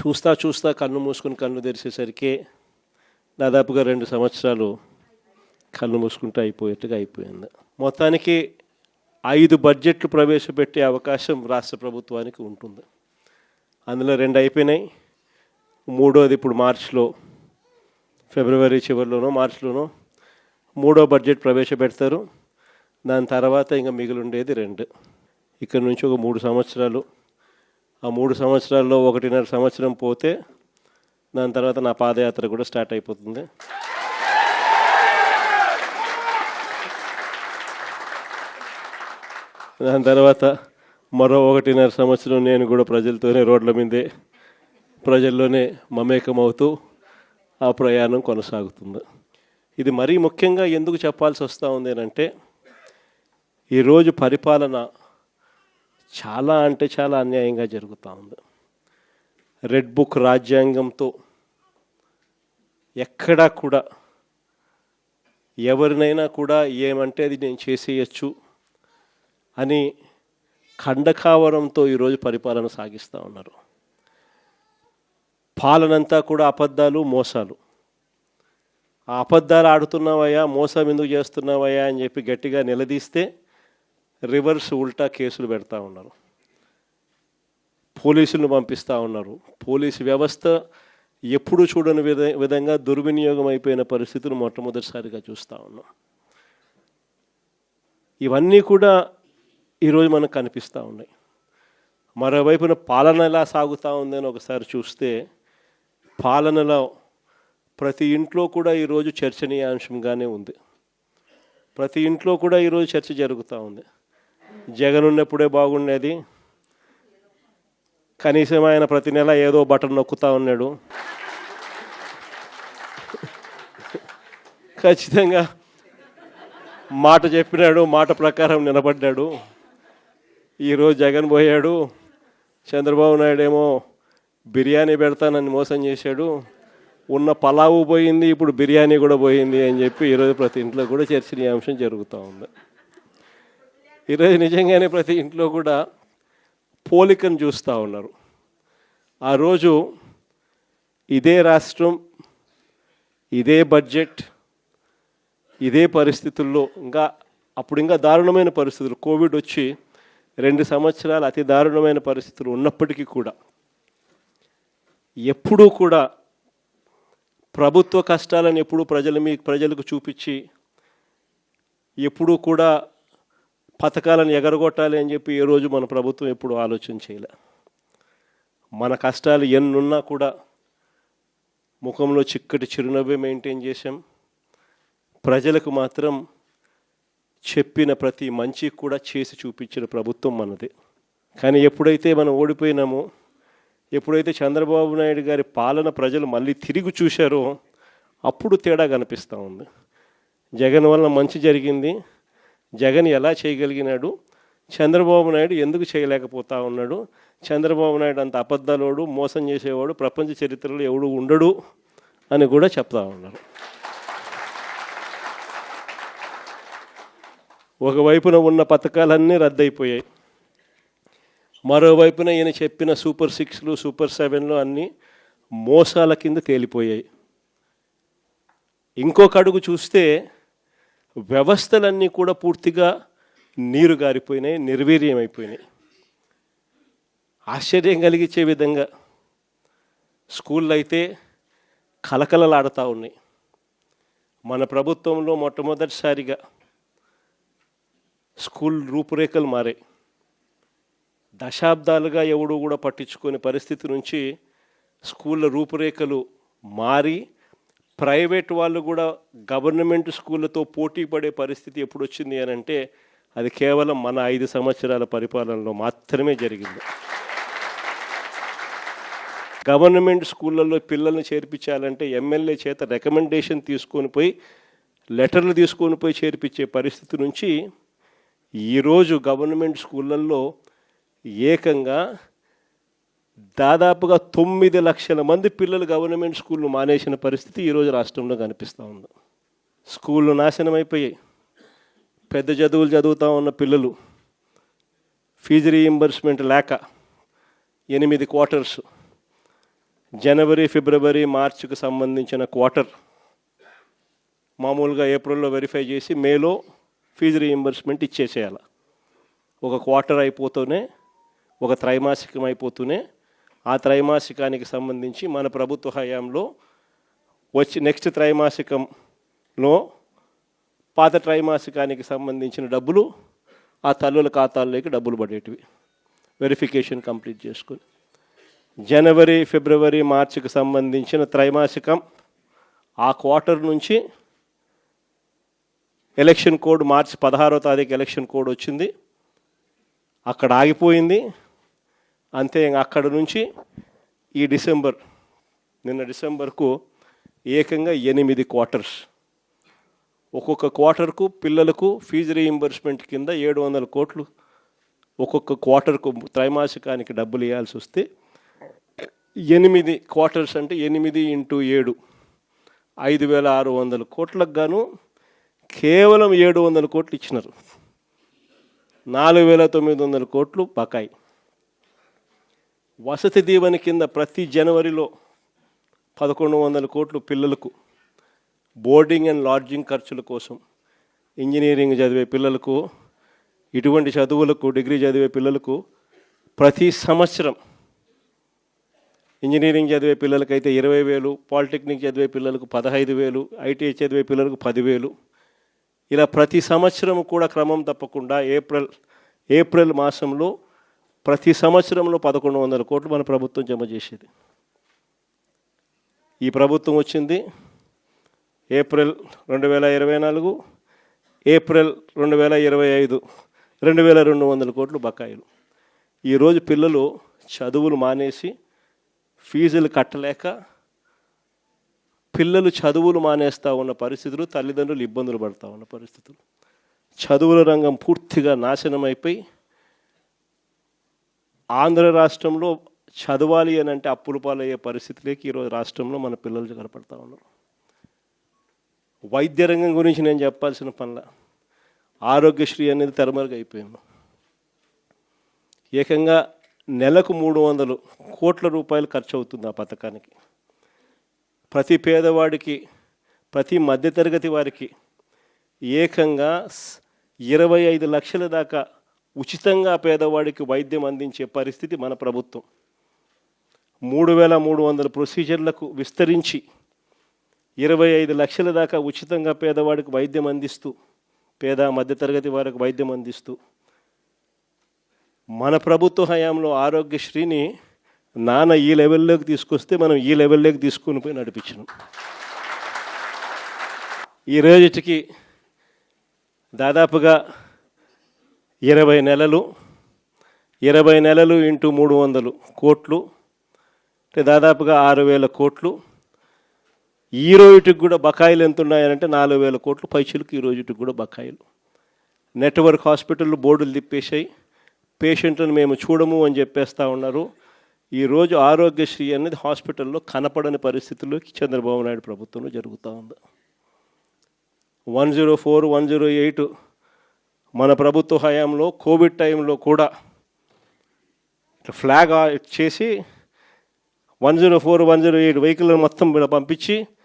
చూస్తా చూస్తా కన్ను మూసుకుని కన్ను తెరిచేసరికి దాదాపుగా రెండు సంవత్సరాలు కన్ను మూసుకుంటూ అయిపోయేట్టుగా అయిపోయింది. మొత్తానికి ఐదు బడ్జెట్లు ప్రవేశపెట్టే అవకాశం రాష్ట్ర ప్రభుత్వానికి ఉంటుంది. అందులో రెండు అయిపోయినాయి. మూడోది ఇప్పుడు మార్చిలో ఫిబ్రవరి చివరిలోనో మార్చిలోనో మూడో బడ్జెట్ ప్రవేశపెడతారు. దాని తర్వాత ఇంకా మిగిలి ఉండేది రెండు. ఇక్కడ నుంచి ఒక మూడు సంవత్సరాలు ఆ మూడు సంవత్సరాల్లో ఒకటిన్నర సంవత్సరం పోతే దాని తర్వాత నా పాదయాత్ర కూడా స్టార్ట్ అయిపోతుంది. దాని తర్వాత మరో ఒకటిన్నర సంవత్సరం నేను కూడా ప్రజలతోనే రోడ్ల మీదే ప్రజల్లోనే మమేకమవుతూ ఆ ప్రయాణం కొనసాగుతుంది. ఇది మరీ ముఖ్యంగా ఎందుకు చెప్పాల్సి వస్తూ ఉంది అంటే ఈరోజు పరిపాలన చాలా అంటే చాలా అన్యాయంగా జరుగుతూ ఉంది. రెడ్ బుక్ రాజ్యాంగంతో ఎక్కడా కూడా ఎవరినైనా కూడా ఏమంటే అది నేను చేసేయచ్చు అని ఖండకావరంతో ఈరోజు పరిపాలన సాగిస్తూ ఉన్నారు. పాలనంతా కూడా అబద్ధాలు మోసాలు. ఆ అబద్ధాలు ఆడుతున్నావయ్యా మోసం ఎందుకు చేస్తున్నావయ్యా అని చెప్పి గట్టిగా నిలదీస్తే రివర్స్ ఉల్టా కేసులు పెడతా ఉన్నారు. పోలీసులను పంపిస్తూ ఉన్నారు. పోలీసు వ్యవస్థ ఎప్పుడు చూడని విధ విధంగా దుర్వినియోగం అయిపోయిన పరిస్థితులు మొట్టమొదటిసారిగా చూస్తూ ఉన్నాం. ఇవన్నీ కూడా ఈరోజు మనకు కనిపిస్తూ ఉన్నాయి. మరోవైపున పాలన ఎలా సాగుతూ ఉందని ఒకసారి చూస్తే పాలనలో ప్రతి ఇంట్లో కూడా ఈరోజు చర్చనీయాంశంగానే ఉంది. ప్రతి ఇంట్లో కూడా ఈరోజు చర్చ జరుగుతూ ఉంది. జగన్ ఉన్నప్పుడే బాగుండేది. కనీసం ఆయన ప్రతి నెల ఏదో బటన్ నొక్కుతా ఉన్నాడు. ఖచ్చితంగా మాట చెప్పినాడు మాట ప్రకారం నిలబడ్డాడు. ఈరోజు జగన్ పోయాడు. చంద్రబాబు నాయుడు ఏమో బిర్యానీ పెడతానని మోసం చేశాడు. ఉన్న పలావు పోయింది ఇప్పుడు బిర్యానీ కూడా పోయింది అని చెప్పి ఈరోజు ప్రతి ఇంట్లో కూడా చర్చనీయాంశం జరుగుతూ ఉంది. ఈరోజు నిజంగానే ప్రతి ఇంట్లో కూడా పోలికను చూస్తూ ఉన్నారు. ఆ రోజు ఇదే రాష్ట్రం ఇదే బడ్జెట్ ఇదే పరిస్థితుల్లో ఇంకా అప్పుడు ఇంకా దారుణమైన పరిస్థితులు. కోవిడ్ వచ్చి రెండు సంవత్సరాలు అతి దారుణమైన పరిస్థితులు ఉన్నప్పటికీ కూడా ఎప్పుడూ కూడా ప్రభుత్వ కష్టాలను ఎప్పుడూ ప్రజల మీ ప్రజలకు చూపించి ఎప్పుడూ కూడా పథకాలను ఎగరగొట్టాలి అని చెప్పి ఏ రోజు మన ప్రభుత్వం ఎప్పుడు ఆలోచన చేయలే. మన కష్టాలు ఎన్నున్నా కూడా ముఖంలో చిక్కటి చిరునవ్వే మెయింటైన్ చేశాం. ప్రజలకు మాత్రం చెప్పిన ప్రతి మంచి కూడా చేసి చూపించిన ప్రభుత్వం మనది. కానీ ఎప్పుడైతే మనం ఓడిపోయినామో ఎప్పుడైతే చంద్రబాబు నాయుడు గారి పాలన ప్రజలు మళ్ళీ తిరిగి చూశారో అప్పుడు తేడా కనిపిస్తూ ఉంది. జగన్ వల్ల మంచి జరిగింది. జగన్ ఎలా చేయగలిగినాడు? చంద్రబాబు నాయుడు ఎందుకు చేయలేకపోతా ఉన్నాడు? చంద్రబాబు నాయుడు అంత అబద్ధాలోడు మోసం చేసేవాడు ప్రపంచ చరిత్రలో ఎవడు ఉండడు అని కూడా చెప్తా ఉన్నారు. ఒకవైపున ఉన్న పథకాలన్నీ రద్దయిపోయాయి. మరోవైపున ఈయన చెప్పిన సూపర్ సిక్స్లు సూపర్ సెవెన్లు అన్నీ మోసాల కింద తేలిపోయాయి. ఇంకొక అడుగు చూస్తే వ్యవస్థలన్నీ కూడా పూర్తిగా నీరు గారిపోయినాయి నిర్వీర్యం అయిపోయినాయి ఆశ్చర్యం కలిగించే విధంగా స్కూళ్ళు అయితే కలకలలాడుతూ ఉన్నాయి. మన ప్రభుత్వంలో మొట్టమొదటిసారిగా స్కూల్ రూపురేఖలు మారాయి. దశాబ్దాలుగా ఎవడూ కూడా పట్టించుకునే పరిస్థితి నుంచి స్కూళ్ళ రూపురేఖలు మారి ప్రైవేట్ వాళ్ళు కూడా గవర్నమెంట్ స్కూళ్ళతో పోటీ పడే పరిస్థితి ఎప్పుడు వచ్చింది అని అంటే అది కేవలం మన ఐదు సంవత్సరాల పరిపాలనలో మాత్రమే జరిగింది. గవర్నమెంట్ స్కూళ్ళల్లో పిల్లల్ని చేర్పించాలంటే ఎమ్మెల్యే చేత రికమెండేషన్ తీసుకొని పోయి లెటర్లు తీసుకొని పోయి చేర్పించే పరిస్థితి నుంచి ఈరోజు గవర్నమెంట్ స్కూళ్ళల్లో ఏకంగా దాదాపుగా తొమ్మిది లక్షల మంది పిల్లలు గవర్నమెంట్ స్కూళ్ళు మానేసిన పరిస్థితి ఈరోజు రాష్ట్రంలో కనిపిస్తూ ఉంది. స్కూళ్ళు నాశనం అయిపోయాయి. పెద్ద చదువులు చదువుతూ ఉన్న పిల్లలు ఫీజు రీయింబర్స్మెంట్ లేక ఎనిమిది క్వార్టర్స్. జనవరి ఫిబ్రవరి మార్చికి సంబంధించిన క్వార్టర్ మామూలుగా ఏప్రిల్లో వెరిఫై చేసి మేలో ఫీజు రీయింబర్స్మెంట్ ఇచ్చేసేయాలి. ఒక క్వార్టర్ అయిపోతూనే ఒక త్రైమాసికం అయిపోతూనే ఆ త్రైమాసికానికి సంబంధించి మన ప్రభుత్వ హయాంలో వచ్చి నెక్స్ట్ త్రైమాసికంలో పాత త్రైమాసికానికి సంబంధించిన డబ్బులు ఆ తల్లుల ఖాతాల్లోకి డబ్బులు పడేటివి. వెరిఫికేషన్ కంప్లీట్ చేసుకుని. జనవరి ఫిబ్రవరి మార్చికి సంబంధించిన త్రైమాసికం ఆ క్వార్టర్ నుంచి ఎలక్షన్ కోడ్ మార్చి పదహారో తారీఖు ఎలక్షన్ కోడ్ వచ్చింది. అక్కడ ఆగిపోయింది. అంతే అక్కడ నుంచి ఈ డిసెంబర్ నిన్న డిసెంబర్కు ఏకంగా ఎనిమిది క్వార్టర్స్ ఒక్కొక్క క్వార్టర్కు పిల్లలకు ఫీజు రీయింబర్స్మెంట్ కింద ఏడు వందల కోట్లు. ఒక్కొక్క క్వార్టర్కు త్రైమాసికానికి డబ్బులు ఇవ్వాల్సి వస్తే ఎనిమిది క్వార్టర్స్ అంటే ఎనిమిది ఇంటూ ఏడు ఐదు వేల ఆరు వందల కోట్లకు గాను కేవలం ఏడు వందల కోట్లు ఇచ్చినారు. నాలుగు వేల తొమ్మిది వందల కోట్లు బకాయి. వసతి దీవెన కింద ప్రతి జనవరిలో పదకొండు వందల కోట్లు పిల్లలకు బోర్డింగ్ అండ్ లాడ్జింగ్ ఖర్చుల కోసం ఇంజనీరింగ్ చదివే పిల్లలకు ఇటువంటి చదువులకు డిగ్రీ చదివే పిల్లలకు ప్రతి సంవత్సరం ఇంజనీరింగ్ చదివే పిల్లలకైతే ఇరవై వేలు పాలిటెక్నిక్ చదివే పిల్లలకు పదహైదు వేలు ఐటీఐ చదివే పిల్లలకు పదివేలు. ఇలా ప్రతి సంవత్సరం కూడా క్రమం తప్పకుండా ఏప్రిల్ ఏప్రిల్ మాసంలో ప్రతి సంవత్సరంలో పదకొండు వందల కోట్లు మన ప్రభుత్వం జమ చేసేది. ఈ ప్రభుత్వం వచ్చింది ఏప్రిల్ రెండు వేల ఇరవై నాలుగు ఏప్రిల్ రెండు వేల ఇరవై ఐదు రెండు వేల రెండు వందల కోట్లు బకాయిలు. ఈరోజు పిల్లలు చదువులు మానేసి ఫీజులు కట్టలేక పిల్లలు చదువులు మానేస్తూ ఉన్న పరిస్థితులు తల్లిదండ్రులు ఇబ్బందులు పడతా ఉన్న పరిస్థితులు. చదువుల రంగం పూర్తిగా నాశనం అయిపోయి ఆంధ్ర రాష్ట్రంలో చదవాలి అని అంటే అప్పుల పాలయ్యే పరిస్థితిలోకి ఈరోజు రాష్ట్రంలో మన పిల్లలు కనపడతా ఉన్నారు. వైద్య రంగం గురించి నేను చెప్పాల్సిన పనుల ఆరోగ్యశ్రీ అనేది తెరమరుగు అయిపోయింది. ఏకంగా నెలకు మూడు వందలు కోట్ల రూపాయలు ఖర్చు అవుతుంది ఆ పథకానికి. ప్రతి పేదవాడికి ప్రతి మధ్యతరగతి వారికి ఏకంగా ఇరవై ఐదు లక్షల దాకా ఉచితంగా పేదవాడికి వైద్యం అందించే పరిస్థితి మన ప్రభుత్వం. మూడు వేల మూడు వందల ప్రొసీజర్లకు విస్తరించి ఇరవై ఐదు లక్షల దాకా ఉచితంగా పేదవాడికి వైద్యం అందిస్తూ పేద మధ్యతరగతి వారికి వైద్యం అందిస్తూ మన ప్రభుత్వ హయాంలో ఆరోగ్యశ్రీని నాన్న ఈ లెవెల్లోకి తీసుకొస్తే మనం ఈ లెవెల్లోకి తీసుకుని పోయి నడిపించినాం ఈ రోజుకి దాదాపుగా ఇరవై నెలలు ఇరవై నెలలు ఇంటూ మూడు వందలు కోట్లు అంటే దాదాపుగా ఆరు వేల కోట్లు. ఈ రోజుకి కూడా బకాయిలు ఎంత ఉన్నాయనంటే నాలుగు వేల కోట్లు పైసలకు ఈ రోజుకి కూడా బకాయిలు. నెట్వర్క్ హాస్పిటల్ బోర్డులు తిప్పేశాయి. పేషెంట్లను మేము చూడము అని చెప్పేస్తూ ఉన్నారు. ఈరోజు ఆరోగ్యశ్రీ అనేది హాస్పిటల్లో కనపడని పరిస్థితుల్లోకి చంద్రబాబు నాయుడు ప్రభుత్వంలో జరుగుతూ ఉంది. One zero four one zero eight మన ప్రభుత్వ హయాంలో కోవిడ్ టైంలో కూడా ఇట్లా ఫ్లాగ్ ఆ- చేసి one zero four one zero eight vehicle మొత్తం పంపించి